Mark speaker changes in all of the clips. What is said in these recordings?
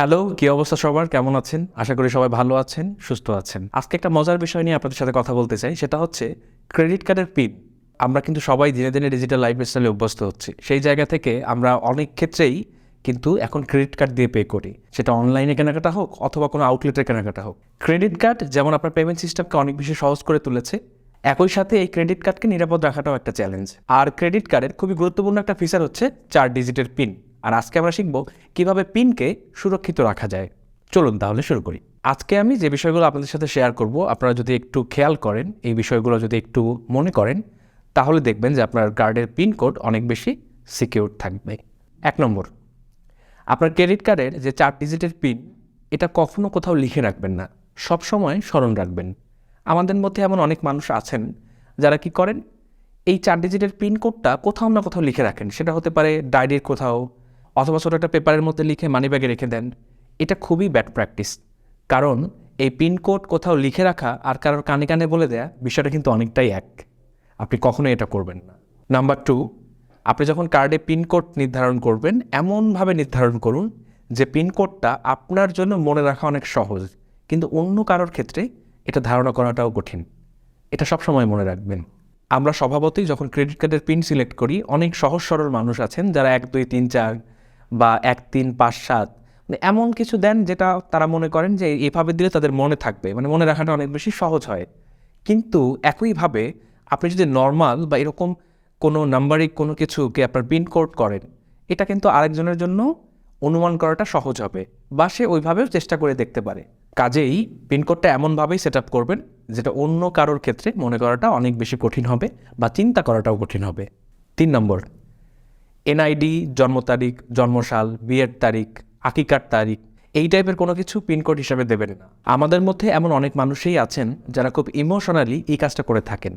Speaker 1: Hello, কি অবস্থা সবার? কেমন আছেন? আশা করি সবাই ভালো আছেন, সুস্থ আছেন। আজকে একটা মজার বিষয় নিয়ে আপনাদের সাথে কথা বলতে চাই, সেটা হচ্ছে ক্রেডিট কার্ডের পিন। আমরা কিন্তু সবাই দিনে দিনে ডিজিটাল লাইফ স্টাইলে অভ্যস্ত হচ্ছি। সেই জায়গা থেকে আমরা অনেক ক্ষেত্রেই কিন্তু এখন ক্রেডিট কার্ড দিয়ে পে করি। সেটা অনলাইনে কেনাকাটা হোক অথবা কোনো আউটলেটের কেনাকাটা হোক। ক্রেডিট কার্ড যেমন আপনার পেমেন্ট সিস্টেমকে অনেক বেশি সহজ করে তুলেছে, একই সাথে এই ক্রেডিট কার্ডকে নিরাপদ রাখাটাও একটা চ্যালেঞ্জ আর ক্রেডিট কার্ডের খুবই গুরুত্বপূর্ণ একটা ফিচার হচ্ছে চার ডিজিটের পিন আর আজকে আমরা শিখব কীভাবে পিনকে সুরক্ষিত রাখা যায়। চলুন তাহলে শুরু করি। আজকে আমি যে বিষয়গুলো আপনাদের সাথে শেয়ার করব, আপনারা যদি একটু খেয়াল করেন, এই বিষয়গুলো যদি একটু মনে করেন, তাহলে দেখবেন যে আপনার কার্ডের পিন কোড অনেক বেশি সিকিউর থাকবে। এক নম্বর, আপনার ক্রেডিট কার্ডের যে চার ডিজিটের পিন, এটা কখনো কোথাও লিখে রাখবেন না। সব সময় স্মরণ রাখবেন। আমাদের মধ্যে এমন অনেক মানুষ আছেন যারা কি করেন, এই চার ডিজিটের পিন কোডটা কোথাও না কোথাও লিখে রাখেন। সেটা হতে পারে ডায়েরির কোথাও অথবা ছোটো একটা পেপারের মধ্যে লিখে মানিব্যাগে রেখে দেন। এটা খুবই ব্যাড প্র্যাকটিস কারণ এই পিনকোড কোথাও লিখে রাখা আর কারোর কানে কানে বলে দেয়া বিষয়টা কিন্তু অনেকটাই এক। আপনি কখনোই এটা করবেন না। নাম্বার টু আপনি যখন কার্ডে পিনকোড নির্ধারণ করবেন, এমনভাবে নির্ধারণ করুন যে পিনকোডটা আপনার জন্য মনে রাখা অনেক সহজ, কিন্তু অন্য কারোর ক্ষেত্রে এটা ধারণা করাটাও কঠিন। এটা সবসময় মনে রাখবেন। আমরা স্বভাবতই যখন ক্রেডিট কার্ডের পিন সিলেক্ট করি, অনেক সহজ সরল মানুষ আছেন যারা এক, দুই, তিন, চার বা এক, তিন, পাঁচ, সাত মানে এমন কিছু দেন যেটা তারা মনে করেন যে এভাবে দিলে তাদের মনে থাকবে মানে মনে রাখাটা অনেক বেশি সহজ হয়। কিন্তু একইভাবে আপনি যদি নর্মাল বা এরকম কোনো নাম্বারিক কোনো কিছুকে আপনার পিন কোড করেন, এটা কিন্তু আরেকজনের জন্য অনুমান করাটা সহজ হবে বা সে ওইভাবেও চেষ্টা করে দেখতে পারে। কাজেই পিনকোডটা এমনভাবেই সেট আপ করবেন যেটা অন্য কারোর ক্ষেত্রে মনে করাটা অনেক বেশি কঠিন হবে বা চিন্তা করাটাও কঠিন হবে। তিন নম্বর এনআইডি জন্ম তারিখ, জন্মসাল, বিয়ের তারিখ, আকিকার তারিখ, এই টাইপের কোনো কিছু পিনকোড হিসাবে দেবেন না। আমাদের মধ্যে এমন অনেক মানুষই আছেন যারা খুব ইমোশনালি এই কাজটা করে থাকেন।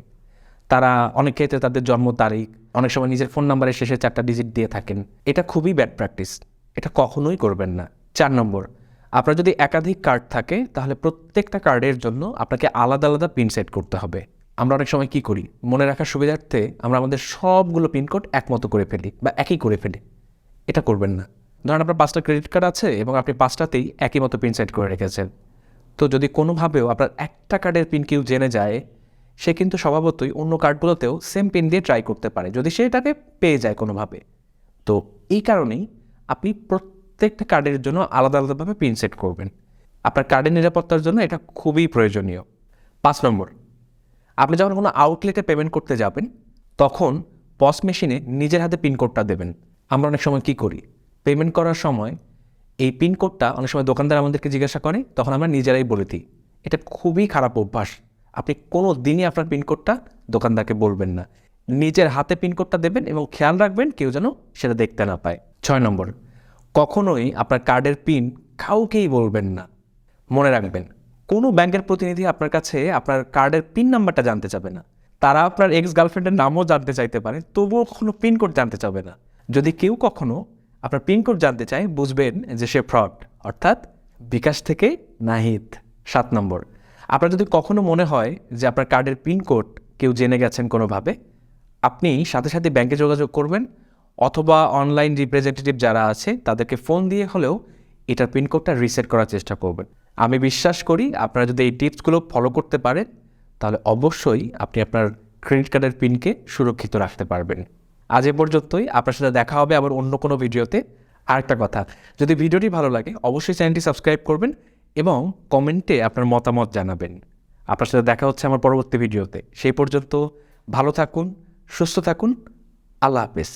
Speaker 1: তারা অনেক ক্ষেত্রে তাদের জন্ম তারিখ, অনেক সময় নিজের ফোন নাম্বারের শেষে চারটা ডিজিট দিয়ে থাকেন। এটা খুবই ব্যাড প্র্যাকটিস এটা কখনোই করবেন না। চার নম্বর, আপনার যদি একাধিক কার্ড থাকে, তাহলে প্রত্যেকটা কার্ডের জন্য আপনাকে আলাদা আলাদা পিন সেট করতে হবে। আমরা অনেক সময় কি করি? মনে রাখার সুবিধার্থে আমরা আমাদের সবগুলো পিনকোড একমতো করে ফেলি বা একই করে ফেলি। এটা করবেন না। ধরেন আপনার পাঁচটা ক্রেডিট কার্ড আছে এবং আপনি পাঁচটাতেই একই মতো পিন সেট করে রেখেছেন। তো যদি কোনোভাবেও আপনার একটা কার্ডের পিন কেউ জেনে যায়, সে কিন্তু স্বভাবতই অন্য কার্ডগুলোতেও সেম পিন দিয়ে ট্রাই করতে পারে, যদি সে এটাকে পেয়ে যায় কোনোভাবে। তো এই কারণেই আপনি প্রত্যেকটা কার্ডের জন্য আলাদা আলাদাভাবে পিন সেট করবেন। আপনার কার্ডের নিরাপত্তার জন্য এটা খুবই প্রয়োজনীয়। পাঁচ নম্বর আপনি যখন কোনো আউটলেটে পেমেন্ট করতে যাবেন, তখন পস মেশিনে নিজের হাতে পিনকোডটা দেবেন। আমরা অনেক সময় কি করি? পেমেন্ট করার সময় এই পিনকোডটা অনেক সময় দোকানদার আমাদেরকে জিজ্ঞাসা করে, তখন আমরা নিজেরাই বলে দিই। এটা খুবই খারাপ অভ্যাস। আপনি কোনো দিনই আপনার পিনকোডটা দোকানদারকে বলবেন না। নিজের হাতে পিনকোডটা দেবেন এবং খেয়াল রাখবেন কেউ যেন সেটা দেখতে না পায়। ছয় নম্বর, কখনোই আপনার কার্ডের পিন কাউকেই বলবেন না। মনে রাখবেন কোনো ব্যাংকের প্রতিনিধি আপনার কাছে আপনার কার্ডের পিন নাম্বারটা জানতে চাবে না। তারা আপনার এক্স গার্লফ্রেন্ডের নামও জানতে চাইতে পারে, তবুও কখনো পিনকোড জানতে চাবে না। যদি কেউ কখনো আপনার পিনকোড জানতে চায়, বুঝবেন যে সে ফ্রড অর্থাৎ বিকাশ থেকে নাহিদ, সাত নম্বর। আপনার যদি কখনো মনে হয় যে আপনার কার্ডের পিনকোড কেউ জেনে গেছেন কোনোভাবে, আপনি সাথে সাথে ব্যাংকে যোগাযোগ করবেন, অথবা অনলাইন রিপ্রেজেন্টেটিভ যারা আছে, তাদেরকে ফোন দিয়ে হলেও এটার পিনকোডটা রিসেট করার চেষ্টা করবেন। আমি বিশ্বাস করি আপনারা যদি এই টিপসগুলো ফলো করতে পারেন, তাহলে অবশ্যই আপনি আপনার ক্রেডিট কার্ডের পিনকে সুরক্ষিত রাখতে পারবেন। আজ এ পর্যন্তই, আপনার সাথে দেখা হবে আবার অন্য কোনো ভিডিওতে। আরেকটা কথা, যদি ভিডিওটি ভালো লাগে, অবশ্যই চ্যানেলটি সাবস্ক্রাইব করবেন এবং কমেন্টে আপনার মতামত জানাবেন। আপনার সাথে দেখা হচ্ছে আমার পরবর্তী ভিডিওতে। সেই পর্যন্ত ভালো থাকুন, সুস্থ থাকুন, আল্লাহ হাফেজ।